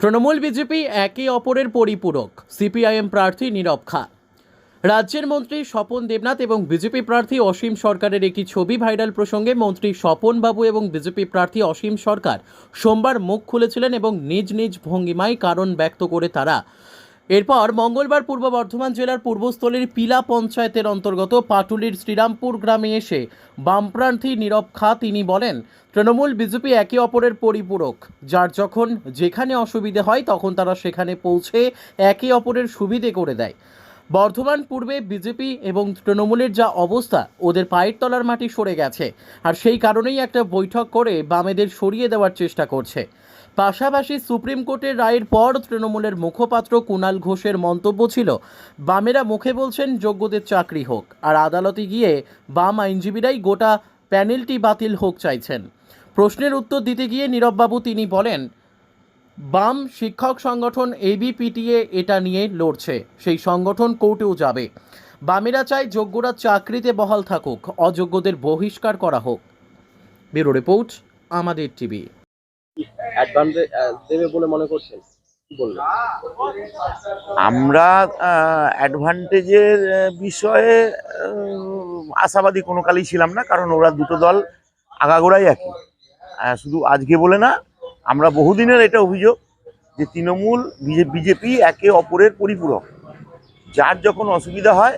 Trinamool BJP একে অপরের পরিপূরক। সিপিআইএম প্রার্থী নীরব খা। রাজ্যের মন্ত্রী স্বপন দেবনাথ এবং বিজেপি প্রার্থী অসীম সরকারের একটি ছবি ভাইরাল প্রসঙ্গে মন্ত্রী স্বপন বাবু এবং বিজেপি প্রার্থী অসীম সরকার সোমবার মুখ খুলেছিলেন এবং নিজ নিজ ভঙ্গিমায় কারণ ব্যক্ত করে তারা এরপর মঙ্গলবার পূর্ব বর্ধমান জেলার পূর্বস্থলীর পিলা পঞ্চায়েতের অন্তর্গত পাটুলির শ্রীরামপুর গ্রামে এসে বামপ্রার্থী নীরব খা তিনি বলেন, তৃণমূল, বিজেপি একে অপরের পরিপূরক। যার যখন যেখানে অসুবিধে হয়, তখন তারা সেখানে পৌঁছে একে অপরের সুবিধে করে দেয়। বর্ধমান পূর্বে বিজেপি এবং তৃণমূলের যা অবস্থা, ওদের পায়ের তলার মাটি সরে গেছে। আর সেই কারণেই একটা বৈঠক করে বামেদের সরিয়ে দেওয়ার চেষ্টা করছে। পাশাপাশি সুপ্রিম কোর্টের রায়ের পর তৃণমূলের মুখপাত্র কুণাল ঘোষের মন্তব্য ছিল, বামেরা মুখে বলছেন যোগ্যদের চাকরি হোক, আর আদালতে গিয়ে বাম আইনজীবীরাই গোটা প্যানেলটি বাতিল হোক চাইছেন। প্রশ্নের উত্তর দিতে গিয়ে নীরববাবু তিনি বলেন, বাম শিক্ষক সংগঠন এবিপিটিএ এটা নিয়ে লড়ছে, সেই সংগঠন কোর্টেও যাবে। বামেরা চায় যোগ্যরা চাকরিতে বহাল থাকুক, অযোগ্যদের বহিষ্কার করা হোক। ব্যুরো রিপোর্ট, আমাদের টিভি। অ্যাডভান্টেজ দেবে বলে মনে করছেন? আমরা অ্যাডভান্টেজের বিষয়ে আশাবাদী কোনো কালেই ছিলাম না, কারণ ওরা দুটো দল আগাগোড়াই একই। শুধু আজকে বলে না, আমরা বহুদিনের এটা অভিযোগ যে তৃণমূল বিজেপি একে অপরের পরিপূরক। যার যখন অসুবিধা হয়,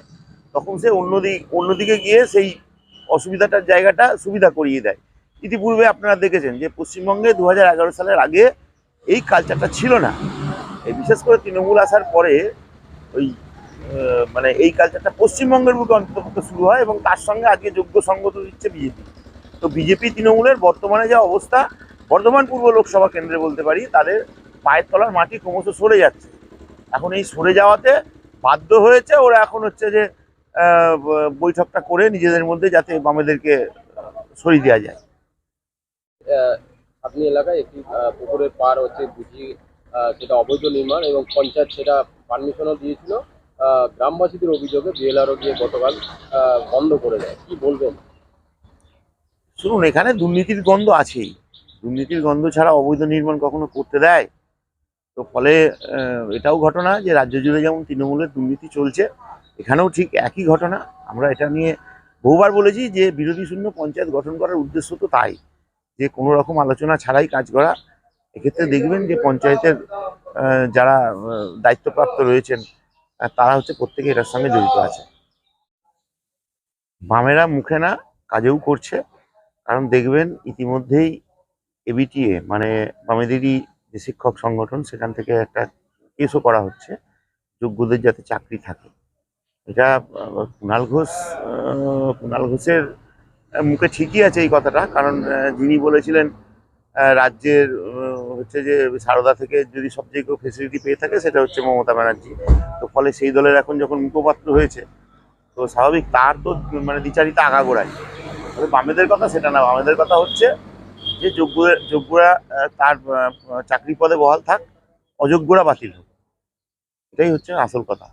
তখন সে অন্যদিক অন্যদিকে গিয়ে সেই অসুবিধাটার জায়গাটা সুবিধা করিয়ে দেয়। ইতিপূর্বে আপনারা দেখেছেন যে পশ্চিমবঙ্গে দু হাজার এগারো সালের আগে এই কালচারটা ছিল না। এই বিশেষ করে তৃণমূল আসার পরে ওই মানে এই কালচারটা পশ্চিমবঙ্গের বুকে অন্তর্ভুক্ত শুরু হয় এবং তার সঙ্গে আজকে যোগ্য সঙ্গত দিচ্ছে বিজেপি। তো বিজেপি তৃণমূলের বর্তমানে যা অবস্থা, বর্ধমান পূর্ব লোকসভা কেন্দ্রে বলতে পারি, তাদের পায়ের তলার মাটি ক্রমশ সরে যাচ্ছে। এখন এই সরে যাওয়াতে বাধ্য হয়েছে ওরা এখন হচ্ছে যে বৈঠকটা করে নিজেদের মধ্যে যাতে বামেদেরকে সরিয়ে দেওয়া যায়। আপনি এলাকায় একটি পুকুরের পার হচ্ছে বুঝি আহ, সেটা অবৈধ নির্মাণ এবং পঞ্চায়েত সেটা পারমিশনও দিয়েছিল। গ্রামবাসীদের অভিযোগে বিএলআরও গিয়ে গতকাল বন্ধ করে দেয়। কি বলবেন? শুনুন এখানে দুর্নীতির গন্ধ আছেই। দুর্নীতির গন্ধ ছাড়া অবৈধ নির্মাণ কখনো করতে দেয়। তো ফলে এটাও ঘটনা যে রাজ্য জুড়ে যেমন তৃণমূলের দুর্নীতি চলছে এখানেও ঠিক একই ঘটনা। আমরা এটা নিয়ে বহুবার বলেছি যে বিরোধী শূন্য পঞ্চায়েত গঠন করার উদ্দেশ্য তো তাই। যে কোনো রকম আলোচনা ছাড়াই কাজ করা, এক্ষেত্রে দেখবেন যে পঞ্চায়েতের যারা দায়িত্বপ্রাপ্ত রয়েছেন তারা হচ্ছে প্রত্যেকে এটার সঙ্গে জড়িত আছে। বামেরা মুখে না, কাজেও করছে, কারণ দেখবেন ইতিমধ্যেই এবিটিএ মানে বামেদেরই যে শিক্ষক সংগঠন, সেখান থেকে একটা কেসও করা হচ্ছে, যোগ্যদের যাতে চাকরি থাকে। এটা কুণাল ঘোষ কুণাল ঘোষের মুখে ঠিকই আছে এই কথাটা, কারণ যিনি বলেছিলেন রাজ্যের হচ্ছে যে সারদা থেকে যদি সবচেয়ে কেউ ফেসিলিটি পেয়ে থাকে, সেটা হচ্ছে মমতা ব্যানার্জি। তো ফলে সেই দলের এখন যখন মুখপাত্র হয়েছে, তো স্বাভাবিক তার তো মানে দ্বিচারিতা আগাগোড়ায় তবে বামেদের কথা সেটা না, বামেদের কথা হচ্ছে যে যোগ্য যোগ্যরা তার চাকরি পদে বহাল থাক, অযোগ্যরা বাতিল হোক। এটাই হচ্ছে আসল কথা।